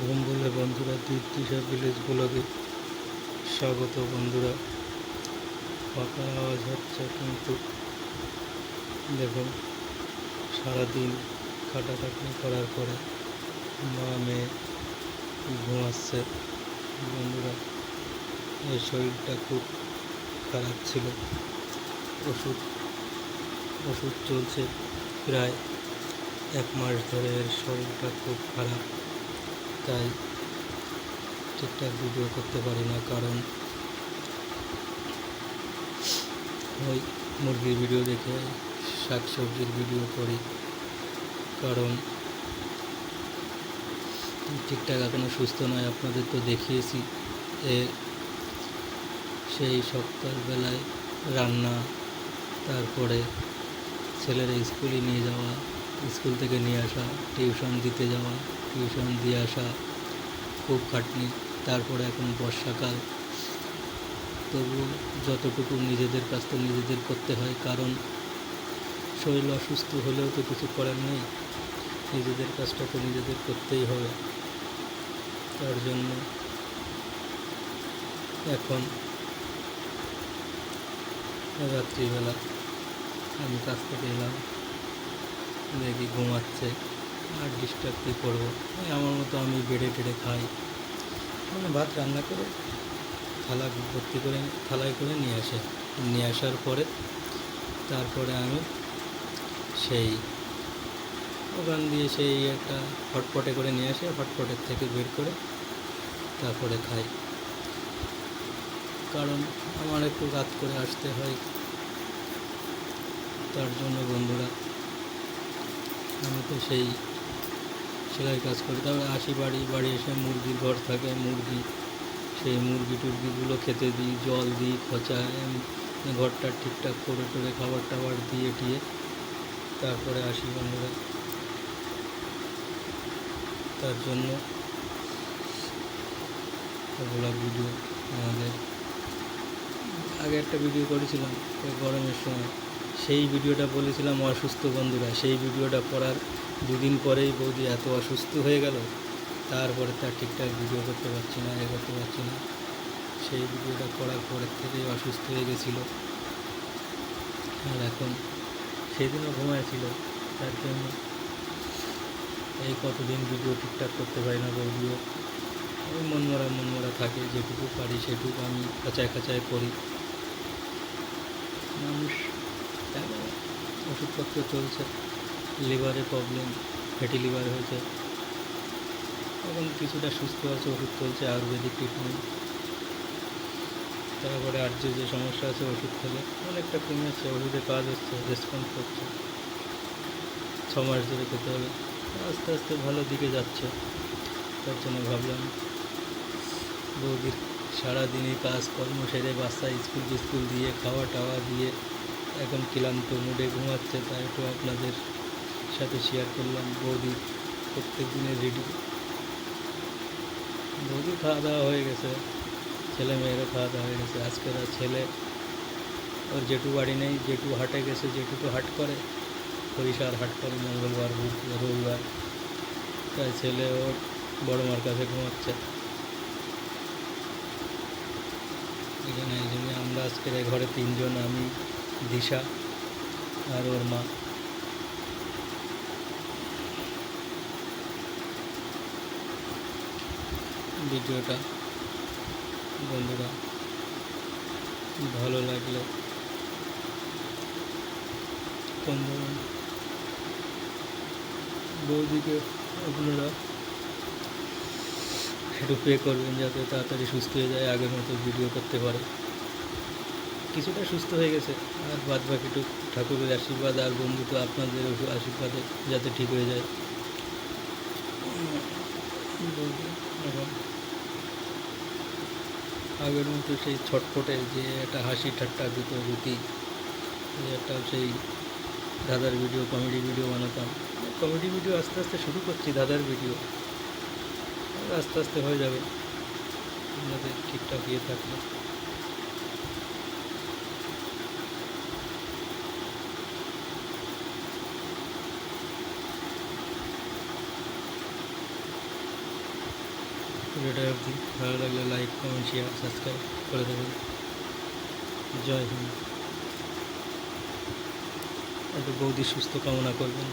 ঘুম বলে বন্ধুরা দিশা ভিলেজ ব্লগে স্বাগত বন্ধুরা। ফাঁকা আওয়াজ হচ্ছে কিন্তু দেখুন, সারাদিন খাটাখাটনি করার পরে মা, মেয়ে ঘুমাচ্ছে বন্ধুরা, এই শরীরটা খুব খারাপ ছিল। ওষুধ ওষুধ চলছে প্রায় এক মাস ধরে। শরীরটা খুব খারাপ। তাই ঠিকঠাক ভিডিও করতে পারি না, কারণ ওই মুরগির ভিডিও দেখে শাক সবজির ভিডিও করি, কারণ ঠিকঠাক এখনও সুস্থ নয়, আপনাদের তো দেখিয়েছি, এ সেই সকালবেলায় রান্না, তারপরে ছেলের স্কুলে নিয়ে যাওয়া, স্কুল থেকে নিয়ে আসা, টিউশন দিতে যাওয়া টিউশন দিয়ে আসা, খুব খাটনি, তারপরে এখন বর্ষাকাল। তবুও যতটুকু নিজেদের কাজ তো নিজেদের করতে হয়, কারণ শরীর অসুস্থ হলেও তো কিছু করার নেই। নিজেদের কাজটা তো নিজেদের করতেই হবে। তার জন্য এখন রাত্রিবেলা আমি কাজ থেকে এলাম, দেখি ঘুমাচ্ছে। আর ডিস্টার্ব কী করব? আমার মতো আমি বেড়ে টেড়ে খাই। মানে ভাত রান্না করে থালা ভর্তি করে, থালায় করে নিয়ে আসে। নিয়ে আসার পরে তারপরে আমি সেই ওখান দিয়ে সেই একটা হটপটে করে নিয়ে আসে, হটপটের থেকে বের করে তারপরে খাই। কারণ আমার একটু রাত করে আসতে হয়। তার জন্য বন্ধুরা, আমি তো সেই সেলাই কাজ করি। তবে আসি বাড়ি বাড়ি এসে মুরগির ঘর থাকে, মুরগি, সেই মুরগি টুরগিগুলো খেতে দিই, জল দিই, খোঁচা ঘরটা ঠিকঠাক করে টোরে খাবার টাবার দিয়ে টিয়ে তারপরে আসি বন্ধুরা তার জন্য ওগুলো ভিডিও আমাদের। আগে একটা ভিডিও করেছিলাম গরমের সময়। সেই ভিডিওটা বলেছিলাম অসুস্থ বন্ধুরা, সেই ভিডিওটা করার দুদিন পরেই বৌদি এত অসুস্থ হয়ে গেল, তারপরে তার ঠিকঠাক ভিডিও করতে পারছি না, এ করতে পারছি না। সেই ভিডিওটা করার পরের থেকেই অসুস্থ হয়ে গেছিল। আর এখন সেদিনও ঘুমাইছিল তার জন্য এই কতদিন ভিডিও ঠিকঠাক করতে পারি না বৌদিও। ওই মনমরা মনমরা থাকে, যেটুকু পারি সেটুকু আমি খাঁচায় খাঁচায় করি। মানুষ ওষুধপত্র চলছে? লিভারে প্রবলেম, ফ্যাটি লিভার হয়েছে এখন কিছুটা সুস্থ আছে, ওষুধ চলছে, আয়ুর্বেদিক ট্রিটমেন্ট তারপরে আর যে যে সমস্যা আছে, ওষুধ খেলে অনেকটা কমেছে, ওষুধে কাজ হচ্ছে রেসপন্স করছে ছ মাস ধরে খেতে হবে। আস্তে আস্তে ভালো দিকে যাচ্ছে, তার জন্য ভাবলাম বৌদির সারাদিনই কাজ কর্ম সেরে বাচ্চা স্কুল স্কুল দিয়ে খাওয়া টাওয়া দিয়ে, এখন ক্লান্ত মুডে ঘুমাচ্ছে, তাই একটু আপনাদের সাথে শেয়ার করলাম, বৌদি প্রত্যেক দিনের রেডি বৌদি খাওয়া দাওয়া হয়ে গেছে, ছেলে মেয়েরও খাওয়া দাওয়া হয়ে গেছে। আজকের ছেলে, ওর জেঠু বাড়ি নেই, জেঠু হাটে গেছে, জেঠু তো হাট করে। হরিষার হাট করে, মঙ্গলবার রবিবার। তাই ছেলে ওর বড় মার কাছে ঘুমাচ্ছে। এখানে এই জন্য আমরা আজকের ঘরে তিনজন, আমি, দিশা আর ওর মা। ভিডিওটা। বন্ধুরা, ভালো লাগলে বৌদিকে আপনারা একটু পে করবেন যাতে তাড়াতাড়ি সুস্থ হয়ে যায়, আগের মতো ভিডিও করতে পারে। কিছুটা সুস্থ হয়ে গেছে, আর বাদ বাকিটুক ঠাকুরের আশীর্বাদ আর বন্ধু তো আপনাদের আশীর্বাদে যাতে ঠিক হয়ে যায় বৌদি এখন আগের মতো সেই ছটফটে যে একটা হাসি ঠাট্টা যে একটা সেই দাদার ভিডিও কমেডি ভিডিও বানাতাম। কমেডি ভিডিও আস্তে আস্তে শুরু করছি, দাদার ভিডিও আস্তে আস্তে হয়ে যাবে। আমাদের ঠিকঠাক ইয়ে থাকলে। ভিডিওটা অবধি ভালো লাগলে লাইক কমেন্ট শেয়ার সাবস্ক্রাইব করে দেবেন। জয় হিন্দ। একটু বৌদি সুস্থ কামনা করবেন।